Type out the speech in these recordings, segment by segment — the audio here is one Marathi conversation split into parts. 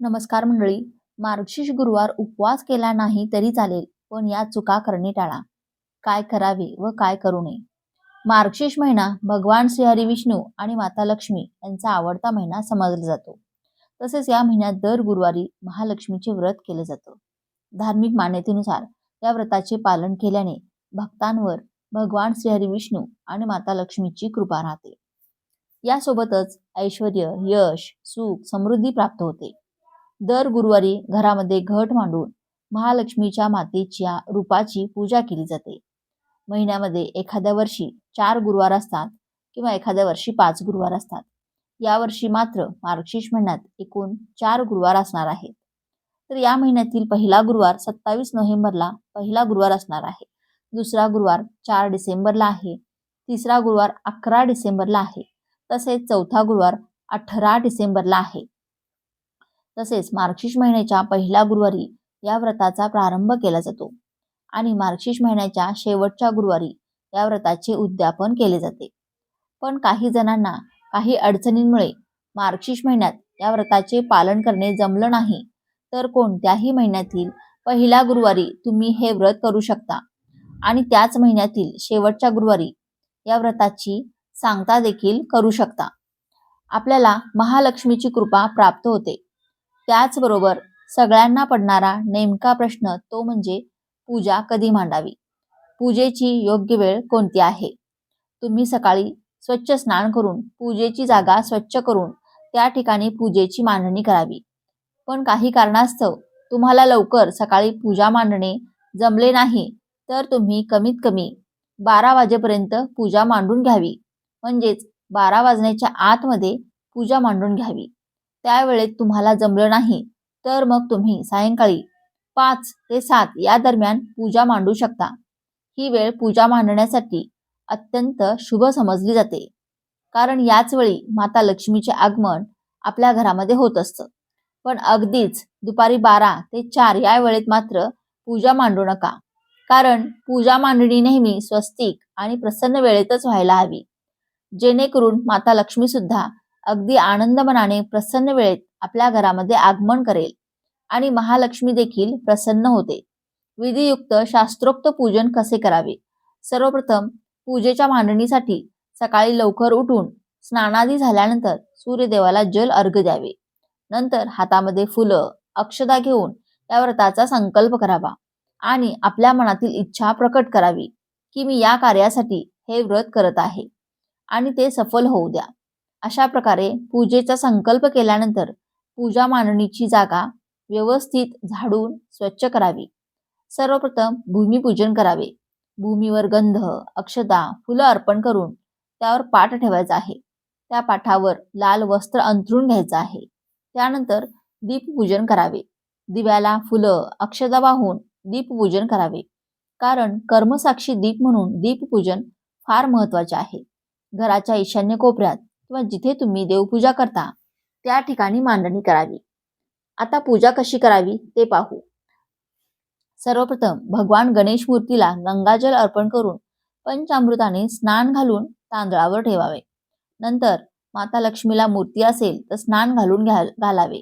नमस्कार मंडळी. मार्गशीर्ष गुरुवार उपवास केला नाही तरी चालेल पण या चुका करणे टाळा. काय करावे व काय करू नये. मार्गशीर्ष महिना भगवान श्रीहरी विष्णू आणि माता लक्ष्मी यांचा आवडता महिना समजला जातो. तसेच या महिन्यात दर गुरुवारी महालक्ष्मीचे व्रत केले जातं. धार्मिक मान्यतेनुसार या व्रताचे पालन केल्याने भक्तांवर भगवान श्रीहरी विष्णू आणि माता लक्ष्मीची कृपा राहते. यासोबतच ऐश्वर यश सुख समृद्धी प्राप्त होते. दर गुरुवारी घरामध्ये घट मांडून महालक्ष्मीच्या मातेच्या रूपाची पूजा केली जाते. महिन्यामध्ये एखाद्या वर्षी चार गुरुवार असतात किंवा एखाद्या वर्षी पाच गुरुवार असतात. यावर्षी मात्र मार्गशीर्ष महिन्यात एकूण चार गुरुवार असणार आहेत. तर या महिन्यातील पहिला गुरुवार सत्तावीस नोव्हेंबरला पहिला गुरुवार असणार आहे. दुसरा गुरुवार चार डिसेंबरला आहे. तिसरा गुरुवार अकरा डिसेंबरला आहे. तसेच चौथा गुरुवार अठरा डिसेंबरला आहे. तसेच मार्गशीर्ष महिन्याच्या पहिल्या गुरुवारी या व्रताचा प्रारंभ केला जातो. आणि मार्गशीर्ष महिन्याच्या शेवटच्या गुरुवारी या व्रताचे उद्यापन केले जाते. पण काही जणांना काही अडचणींमुळे मार्गशीर्ष महिन्यात या व्रताचे पालन करणे जमलं नाही तर कोणत्याही महिन्यातील पहिल्या गुरुवारी तुम्ही हे व्रत करू शकता. आणि त्याच महिन्यातील शेवटच्या गुरुवारी या व्रताची सांगता देखील करू शकता. आपल्याला महालक्ष्मीची कृपा प्राप्त होते. त्याचबरोबर सगळ्यांना पडणारा नेमका प्रश्न तो म्हणजे पूजा कधी मांडावी? पूजेची योग्य वेळ कोणती आहे? तुम्ही सकाळी स्वच्छ स्नान करून पूजेची जागा स्वच्छ करून त्या ठिकाणी पूजेची मांडणी करावी. पण काही कारणास्तव तुम्हाला लवकर सकाळी पूजा मांडणे जमले नाही तर तुम्ही कमीत कमी बारा वाजेपर्यंत पूजा मांडून घ्यावी. म्हणजेच बारा वाजण्याच्या आतमध्ये पूजा मांडून घ्यावी. त्यावेळेत तुम्हाला जमलं नाही तर मग तुम्ही सायंकाळी पाच ते सात या दरम्यान पूजा मांडू शकता. ही वेळ पूजा मांडण्यासाठी अत्यंत शुभ समजली जाते. कारण याच वेळी माता लक्ष्मीचे आगमन आपल्या घरामध्ये होत असतं. पण अगदीच दुपारी बारा ते चार या वेळेत मात्र पूजा मांडू नका. कारण पूजा मांडणी नेहमी स्वस्तिक आणि प्रसन्न वेळेतच व्हायला हवी. जेणेकरून माता लक्ष्मी सुद्धा अगदी आनंद मनाने प्रसन्न वेळेत आपल्या घरामध्ये आगमन करेल आणि महालक्ष्मी देखील प्रसन्न होते. विधियुक्त शास्त्रोक्त पूजन कसे करावे? सर्वप्रथम पूजेच्या मांडणीसाठी सकाळी लवकर उठून स्नानादी झाल्यानंतर सूर्यदेवाला जल अर्घ द्यावे. नंतर हातामध्ये फुलं अक्षदा घेऊन त्या व्रताचा संकल्प करावा आणि आपल्या मनातील इच्छा प्रकट करावी की मी या कार्यासाठी हे व्रत करत आहे आणि ते सफल होऊ द्या. अशा प्रकारे पूजेचा संकल्प केल्यानंतर पूजा मांडणीची जागा व्यवस्थित झाडून स्वच्छ करावी. सर्वप्रथम भूमिपूजन करावे. भूमीवर गंध अक्षता फुलं अर्पण करून त्यावर पाठ ठेवायचा आहे. त्या पाठावर लाल वस्त्र अंथरून घ्यायचं आहे. त्यानंतर दीपपूजन करावे. दिव्याला फुलं अक्षता वाहून दीपपूजन करावे. कारण कर्मसाक्षी दीप म्हणून दीपपूजन फार महत्त्वाचे आहे. घराच्या ईशान्य कोपऱ्यात किंवा जिथे तुम्ही देवपूजा करता त्या ठिकाणी मांडणी करावी. आता पूजा कशी करावी ते पाहू. सर्वप्रथम भगवान गणेश मूर्तीला गंगाजल अर्पण करून पंचामृताने स्नान घालून तांदळावर ठेवावे. नंतर माता लक्ष्मीला मूर्ती असेल तर स्नान घालून घालावे.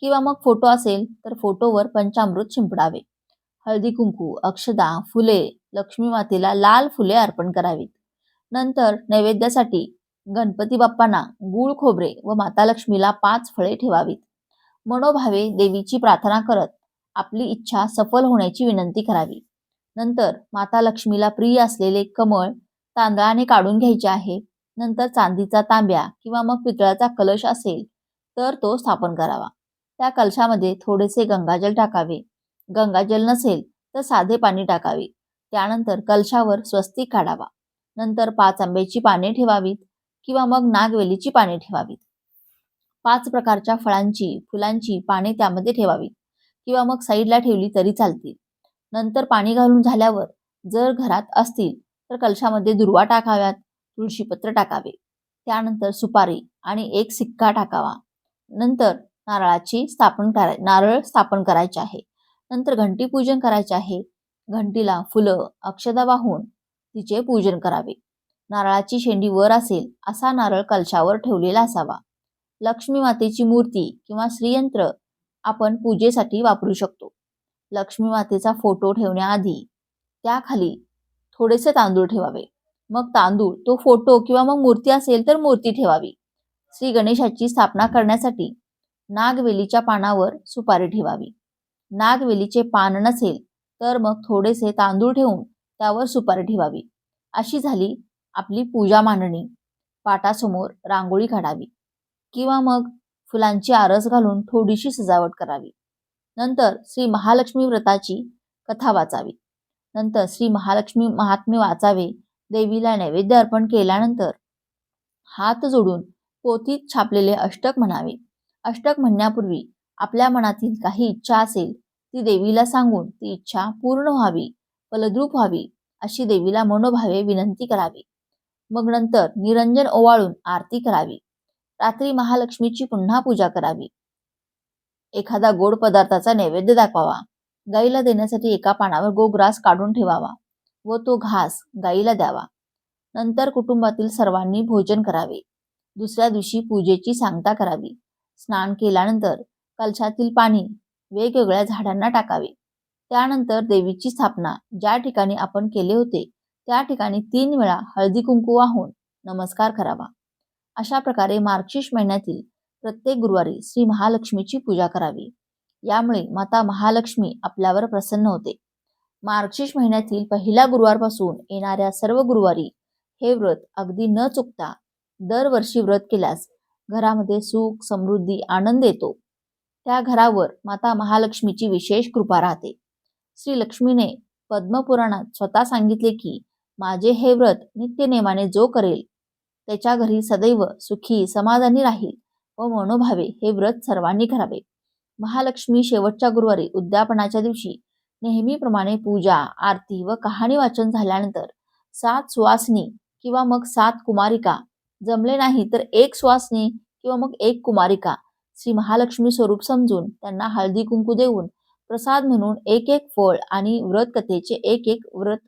किंवा मग फोटो असेल तर फोटोवर पंचामृत शिंपडावे. हळदी कुंकू अक्षदा फुले लक्ष्मी मातेला लाल फुले अर्पण करावीत. नंतर नैवेद्यासाठी गणपती बाप्पांना गूळ खोबरे व माता लक्ष्मीला पाच फळे ठेवावीत. मनोभावे देवीची प्रार्थना करत आपली इच्छा सफल होण्याची विनंती करावी. नंतर माता लक्ष्मीला प्रिय असलेले कमळ तांदळाने काढून घ्यायचे आहे. नंतर चांदीचा तांब्या किंवा मग पितळाचा कलश असेल तर तो स्थापन करावा. त्या कलशामध्ये थोडेसे गंगाजल टाकावे. गंगाजल नसेल तर साधे पाणी टाकावे. त्यानंतर कलशावर स्वस्तिक काढावा. नंतर पाच आंब्याची पाने ठेवावीत. किंवा मग नागवेलीची पाने ठेवावीत. पाच प्रकारच्या फळांची फुलांची पाने त्यामध्ये ठेवावीत. किंवा मग साईडला ठेवली तरी चालतील. नंतर पाणी घालून झाल्यावर जर घरात असतील तर कलशामध्ये दुर्वा टाकाव्यात तुळशीपत्र टाकावे. त्यानंतर सुपारी आणि एक सिक्का टाकावा. नंतर नारळाची स्थापन कराय नारळ स्थापन करायचे आहे. नंतर घंटी पूजन करायचे आहे. घंटीला फुलं अक्षदा वाहून तिचे पूजन करावे. नारळाची शेंडी वर असेल असा नारळ कलशावर ठेवलेला असावा. लक्ष्मी मातेची मूर्ती किंवा श्रीयंत्र आपण पूजेसाठी वापरू शकतो. लक्ष्मी मातेचा फोटो ठेवण्याआधी त्याखाली थोडेसे तांदूळ ठेवावे. मग तांदूळ तो फोटो किंवा मग मूर्ती असेल तर मूर्ती ठेवावी. श्री गणेशाची स्थापना करण्यासाठी नागवेलीच्या पानावर सुपारी ठेवावी. नागवेलीचे पान नसेल तर मग थोडेसे तांदूळ ठेवून त्यावर सुपारी ठेवावी. अशी झाली आपली पूजा मांडणी पाटासमोर रांगोळी काढावी किंवा मग फुलांची आरस घालून थोडीशी सजावट करावी. नंतर श्री महालक्ष्मी व्रताची कथा वाचावी. नंतर श्री महालक्ष्मी महात्म्य वाचावे देवीला नैवेद्य अर्पण केल्यानंतर हात जोडून पोथीत छापलेले अष्टक म्हणावे. अष्टक म्हणण्यापूर्वी आपल्या मनातील काही इच्छा असेल ती देवीला सांगून ती इच्छा पूर्ण व्हावी फलद्रूप व्हावी अशी देवीला मनोभावे विनंती करावी. मग नंतर निरंजन ओवाळून आरती करावी. रात्री महालक्ष्मीची पुन्हा पूजा करावी. एखादा गोड पदार्थाचा नैवेद्य दाखवावा. गाईला देण्यासाठी एका पानावर गोग्रास काढून ठेवावा व तो घास गाईला द्यावा. नंतर कुटुंबातील सर्वांनी भोजन करावे. दुसऱ्या दिवशी पूजेची सांगता करावी. स्नान केल्यानंतर कलशातील पाणी वेगवेगळ्या झाडांना टाकावे. त्यानंतर देवीची स्थापना ज्या ठिकाणी आपण केले होते त्या ठिकाणी तीन वेळा हळदी कुंकू वाहून नमस्कार करावा. अशा प्रकारे मार्गशीर्ष महिन्यातील प्रत्येक गुरुवारी श्री महालक्ष्मीची पूजा करावी. यामुळे माता महालक्ष्मी आपल्यावर प्रसन्न होते. मार्गशीर्ष महिन्यातील पहिल्या गुरुवारपासून येणाऱ्या सर्व गुरुवारी हे व्रत अगदी न चुकता दरवर्षी व्रत केल्यास घरामध्ये सुख समृद्धी आनंद येतो. त्या घरावर माता महालक्ष्मीची विशेष कृपा राहते. श्री लक्ष्मीने पद्मपुराणात स्वतः सांगितले की माझे हे व्रत नित्यनेमाने जो करेल त्याच्या घरी सदैव सुखी समाधानी राहील व मनोभावे हे व्रत सर्वांनी करावे. महालक्ष्मी शेवटच्या गुरुवारी उद्यापनाच्या दिवशी नेहमीप्रमाणे पूजा आरती व कहाणी वाचन झाल्यानंतर सात सुवासनी किंवा मग सात कुमारिका जमले नाही तर एक सुवासनी किंवा मग एक कुमारिका श्री महालक्ष्मी स्वरूप समजून त्यांना हळदी कुंकू देऊन प्रसाद म्हणून एक एक फळ आणि व्रत कथेचे एक एक व्रत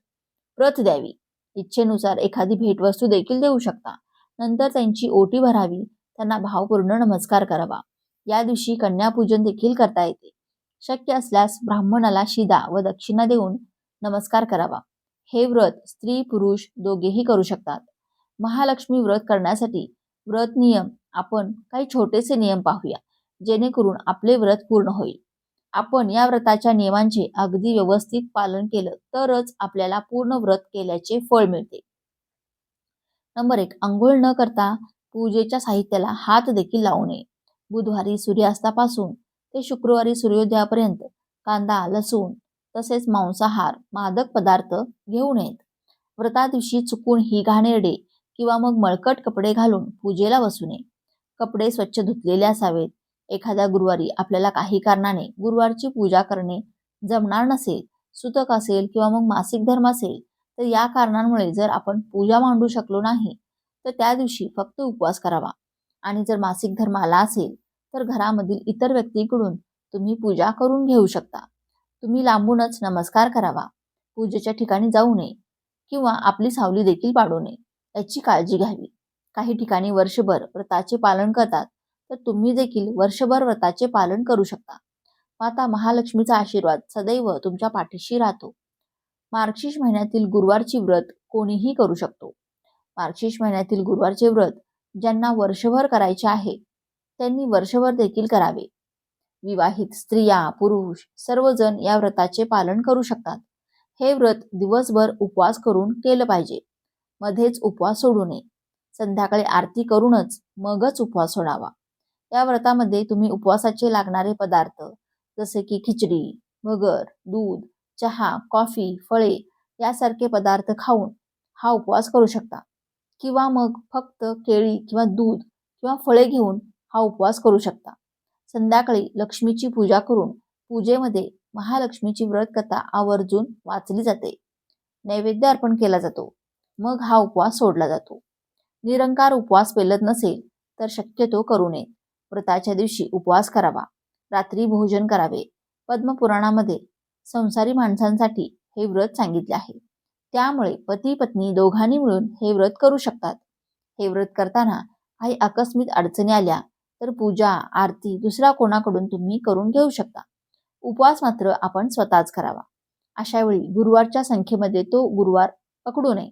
प्रत द्यावी. इच्छेनुसार एखादी भेटवस्तू देखील देऊ शकता. नंतर त्यांची ओटी भरावी. त्यांना भावपूर्ण नमस्कार करावा. या दिवशी कन्यापूजन देखील करता येते. शक्य असल्यास ब्राह्मणाला शिदा व दक्षिणा देऊन नमस्कार करावा. हे व्रत स्त्री पुरुष दोघेही करू शकतात. महालक्ष्मी व्रत करण्यासाठी व्रत नियम आपण काही छोटेसे नियम पाहूया जेणेकरून आपले व्रत पूर्ण होईल. आपण या व्रताच्या नियमांचे अगदी व्यवस्थित पालन केलं तरच आपल्याला पूर्ण व्रत केल्याचे फळ मिळते. नंबर एक आंघोळ न करता पूजेच्या साहित्याला हात देखील लावू नये. बुधवारी सूर्यास्तापासून ते शुक्रवारी सूर्योदयापर्यंत कांदा लसूण तसेच मांसाहार मादक पदार्थ घेऊ नयेत. व्रता दिवशी चुकून ही घाणेरडे किंवा मग मळकट कपडे घालून पूजेला बसू नये. कपडे स्वच्छ धुतलेले असावेत. एखाद्या गुरुवारी आपल्याला काही कारणाने गुरुवारची पूजा करणे जमणार नसेल सुतक असेल किंवा मग मासिक धर्म असेल तर या कारणांमुळे जर आपण पूजा मांडू शकलो नाही तर त्या दिवशी फक्त उपवास करावा. आणि जर मासिक धर्म आला असेल तर घरामधील इतर व्यक्तीकडून तुम्ही पूजा करून घेऊ शकता. तुम्ही लांबूनच नमस्कार करावा पूजेच्या ठिकाणी जाऊ नये किंवा आपली सावली देखील पाडू नये याची काळजी घ्यावी. काही ठिकाणी वर्षभर व्रताचे पालन करतात तर तुम्ही देखील वर्षभर व्रताचे पालन करू शकता. माता महालक्ष्मीचा आशीर्वाद सदैव तुमच्या पाठीशी राहतो. मार्गशीर्ष महिन्यातील गुरुवारची व्रत कोणीही करू शकतो. मार्गशीर्ष महिन्यातील गुरुवारचे व्रत ज्यांना वर्षभर करायचे आहे त्यांनी वर्षभर देखील करावे. विवाहित स्त्रिया पुरुष सर्वजण या व्रताचे पालन करू शकतात. हे व्रत दिवसभर उपवास करून केलं पाहिजे. मध्येच उपवास सोडू नये. संध्याकाळी आरती करूनच मगच उपवास सोडावा. या व्रतामध्ये तुम्ही उपवासाचे लागणारे पदार्थ जसे की खिचडी भगर दूध चहा कॉफी फळे यासारखे पदार्थ खाऊन हा उपवास करू शकता. किंवा मग फक्त केळी किंवा दूध किंवा फळे घेऊन हा उपवास करू शकता. संध्याकाळी लक्ष्मीची पूजा करून पूजेमध्ये महालक्ष्मीची व्रत कथा आवर्जून वाचली जाते. नैवेद्य अर्पण केला जातो. मग हा उपवास सोडला जातो. निरंकार उपवास पेलत नसेल तर शक्यतो करू नये. व्रताच्या दिवशी उपवास करावा. रात्री भोजन करावे. पद्मपुराणामध्ये संसारी माणसांसाठी हे व्रत सांगितले आहे. त्यामुळे पती पत्नी दोघांनी मिळून हे व्रत करू शकतात. हे व्रत करताना काही आकस्मिक अडचणी आल्या तर पूजा आरती दुसऱ्या कोणाकडून तुम्ही करून घेऊ शकता. उपवास मात्र आपण स्वतःच करावा. अशा वेळी गुरुवारच्या संख्येमध्ये तो गुरुवार पकडू नये.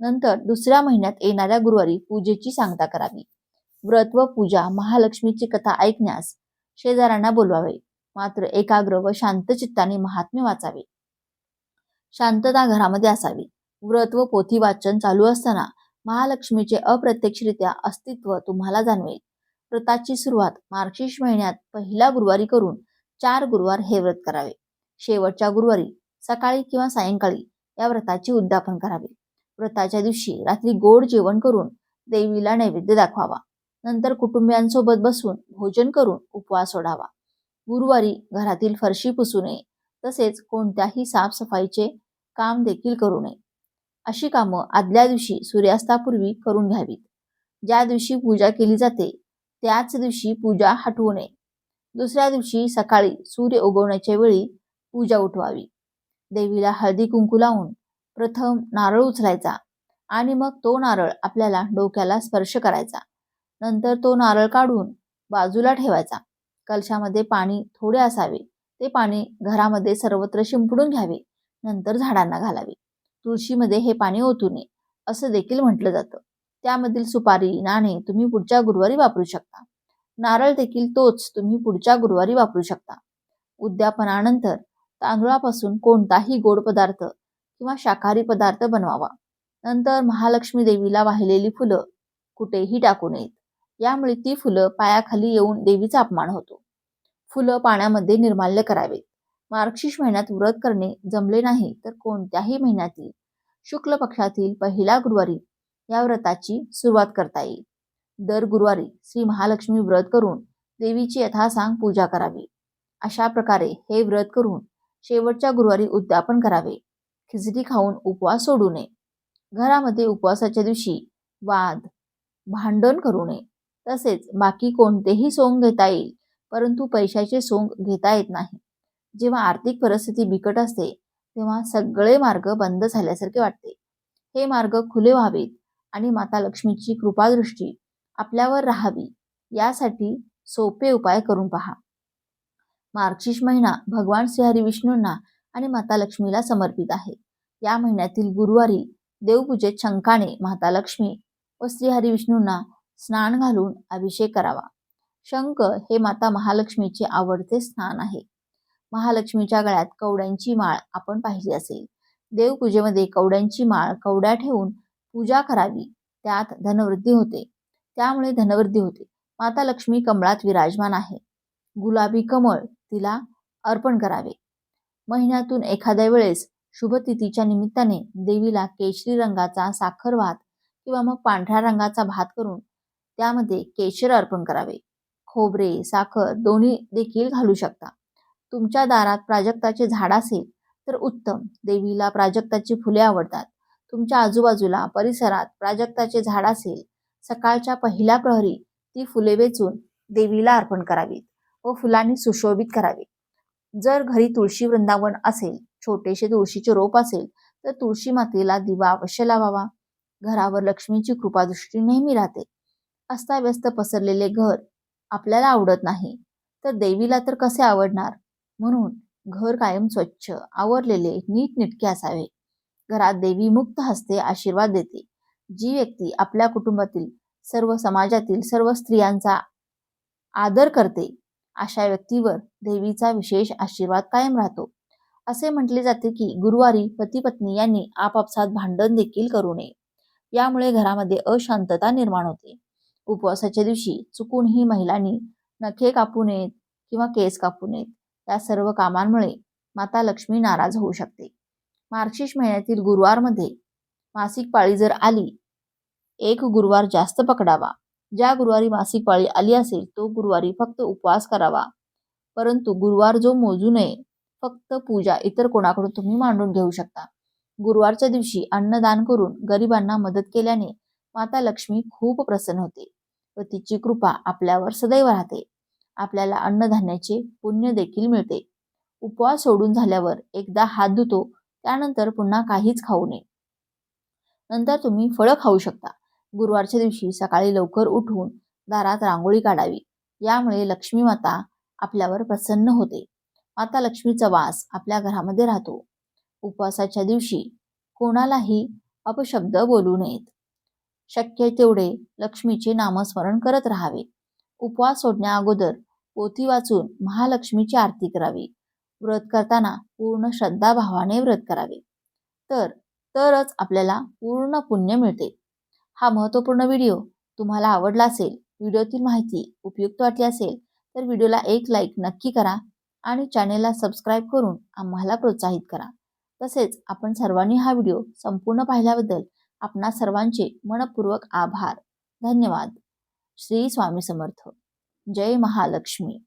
नंतर दुसऱ्या महिन्यात येणाऱ्या गुरुवारी पूजेची सांगता करावी. व्रत व पूजा महालक्ष्मीची कथा ऐकण्यास शेजाऱ्यांना बोलवावे. मात्र एकाग्र व शांत चित्ताने महात्म्य वाचावे. शांतता घरामध्ये असावी. व्रत व पोथी वाचन चालू असताना महालक्ष्मीचे अप्रत्यक्षरित्या अस्तित्व तुम्हाला जाणवेल. व्रताची सुरुवात मार्गशीर्ष महिन्यात पहिला गुरुवारी करून चार गुरुवार हे व्रत करावे. शेवटच्या गुरुवारी सकाळी किंवा सायंकाळी या व्रताचे उद्यापन करावे. व्रताच्या दिवशी रात्री गोड जेवण करून देवीला नैवेद्य दाखवावा. नंतर कुटुंबियांसोबत बसून भोजन करून उपवास सोडावा. गुरुवारी घरातील फरशी पुसू नये तसेच कोणत्याही साफसफाईचे काम देखील करू नये. अशी कामं आदल्या दिवशी सूर्यास्तापूर्वी करून घ्यावीत. ज्या दिवशी पूजा केली जाते त्याच दिवशी पूजा हटवू नये. दुसऱ्या दिवशी सकाळी सूर्य उगवण्याच्या वेळी पूजा उठवावी. देवीला हळदी कुंकू लावून प्रथम नारळ उचलायचा आणि मग तो नारळ आपल्याला डोक्याला स्पर्श करायचा. नंतर तो नारळ काढून बाजूला ठेवायचा. कलशामध्ये पाणी थोडे असावे. ते पाणी घरामध्ये सर्वत्र शिंपडून घ्यावे. नंतर झाडांना घालावे. तुळशीमध्ये हे पाणी ओतू नये असं देखील म्हटलं जातं. त्यामधील सुपारी नाणे तुम्ही पुढच्या गुरुवारी वापरू शकता. नारळ देखील तोच तुम्ही पुढच्या गुरुवारी वापरू शकता. उद्यापनानंतर तांदूळापासून कोणताही गोड पदार्थ किंवा शाकाहारी पदार्थ बनवावा. नंतर महालक्ष्मी देवीला वाहिलेली फुलं कुठेही टाकू नयेत. यामुळे ती फुलं पायाखाली येऊन देवीचा अपमान होतो. फुलं पाण्यामध्ये निर्माल्य करावेत. मार्गशीर्ष महिन्यात व्रत करणे जमले नाही तर कोणत्याही महिन्यातील शुक्ल पक्षातील पहिला गुरुवारी या व्रताची सुरुवात करता येईल. दर गुरुवारी श्री महालक्ष्मी व्रत करून देवीची यथासांग पूजा करावी. अशा प्रकारे हे व्रत करून शेवटच्या गुरुवारी उद्यापन करावे. खिचडी खाऊन उपवास सोडू नये. घरामध्ये उपवासाच्या दिवशी वाद भांडण करू नये. तसेच बाकी कोणतेही सोंग घेता येईल परंतु पैशाचे सोंग घेता येत नाही. जेव्हा आर्थिक परिस्थिती बिकट असते तेव्हा सगळे मार्ग बंद झाल्यासारखे वाटते. हे मार्ग खुले व्हावेत आणि माता लक्ष्मीची कृपादृष्टी आपल्यावर राहावी यासाठी सोपे उपाय करून पहा. मार्गशीर्ष महिना भगवान श्रीहरी विष्णूंना आणि माता लक्ष्मीला समर्पित आहे. या महिन्यातील गुरुवारी देवपूजेत शंखाने माता लक्ष्मी व श्रीहरी विष्णूंना स्नान घालून अभिषेक करावा. शंख हे माता महालक्ष्मीचे आवडते स्नान आहे. महालक्ष्मीच्या गळ्यात कवड्यांची माळ आपण पाहिली असेल. देवपूजेमध्ये कवड्यांची माळ कवड्या ठेवून पूजा करावी. त्यात धनवृद्धी होते. त्यामुळे धनवृद्धी होते. माता लक्ष्मी कमळात विराजमान आहे. गुलाबी कमळ तिला अर्पण करावे. महिन्यातून एखाद्या वेळेस शुभतिथीच्या निमित्ताने देवीला केशरी रंगाचा साखर भात किंवा मग पांढऱ्या रंगाचा भात करून त्यामध्ये केशर अर्पण करावे. खोबरे साखर दोन्ही देखील घालू शकता. तुमच्या दारात प्राजक्ताचे झाड असेल तर उत्तम. देवीला प्राजक्ताची फुले आवडतात. तुमच्या आजूबाजूला परिसरात प्राजक्ताचे झाड असेल सकाळच्या पहिल्या प्रहरी ती फुले वेचून देवीला अर्पण करावीत व फुलांनी सुशोभित करावे. जर घरी तुळशी वृंदावन असेल छोटेसे तुळशीचे रोप असेल तर तुळशी मातेला दिवा अवश्य लावावा. घरावर लक्ष्मीची कृपादृष्टी नेहमी राहते. अस्ताव्यस्त पसरलेले घर आपल्याला आवडत नाही. तर देवीला तर कसे आवडणार? म्हणून घर कायम स्वच्छ आवरलेले नीटनेटके असावे. घरात देवी मुक्त हस्ते आशीर्वाद देते. जी व्यक्ती आपल्या कुटुंबातील सर्व समाजातील सर्व स्त्रियांचा आदर करते अशा व्यक्तीवर देवीचा विशेष आशीर्वाद कायम राहतो. असे म्हटले जाते की गुरुवारी पती पत्नी यांनी आपापसात भांडण देखील करू नये. यामुळे घरामध्ये अशांतता निर्माण होते. उपवासाच्या दिवशी चुकूनही महिलांनी नखे कापू नयेत किंवा केस कापू नयेत या सर्व कामांमुळे माता लक्ष्मी नाराज होऊ शकते. मार्गशीर्ष महिन्यातील गुरुवारमध्ये मासिक पाळी जर आली एक गुरुवार जास्त पकडावा. ज्या गुरुवारी मासिक पाळी आली असेल तो गुरुवारी फक्त उपवास करावा. परंतु गुरुवार जो मोजू नये फक्त पूजा इतर कोणाकडून तुम्ही मांडून घेऊ शकता. गुरुवारच्या दिवशी अन्नदान करून गरिबांना मदत केल्याने माता लक्ष्मी खूप प्रसन्न होते. व तिची कृपा आपल्यावर सदैव राहते. आपल्याला अन्नधान्याचे पुण्य देखील मिळते. उपवास सोडून झाल्यावर एकदा हात धुतो त्यानंतर पुन्हा काहीच खाऊ नये. नंतर तुम्ही फळं खाऊ शकता. गुरुवारच्या दिवशी सकाळी लवकर उठून दारात रांगोळी काढावी. यामुळे लक्ष्मी माता आपल्यावर प्रसन्न होते. माता लक्ष्मीचा वास आपल्या घरामध्ये राहतो. उपवासाच्या दिवशी कोणालाही अपशब्द बोलू नयेत. शक्य तेवढे लक्ष्मीचे नामस्मरण करत राहावे. उपवास सोडण्या अगोदर पोथी वाचून महालक्ष्मीची आरती करावी. व्रत करताना पूर्ण श्रद्धाभावाने व्रत करावे. तर तरच आपल्याला पूर्ण पुण्य मिळते. हा महत्त्वपूर्ण व्हिडिओ तुम्हाला आवडला असेल व्हिडिओतील माहिती उपयुक्त वाटली असेल तर व्हिडिओला एक लाईक नक्की करा आणि चॅनेलला सबस्क्राईब करून आम्हाला प्रोत्साहित करा. तसेच आपण सर्वांनी हा व्हिडिओ संपूर्ण पाहिल्याबद्दल आपणा सर्वांचे मनपूर्वक आभार. धन्यवाद. श्री स्वामी समर्थ. जय महालक्ष्मी.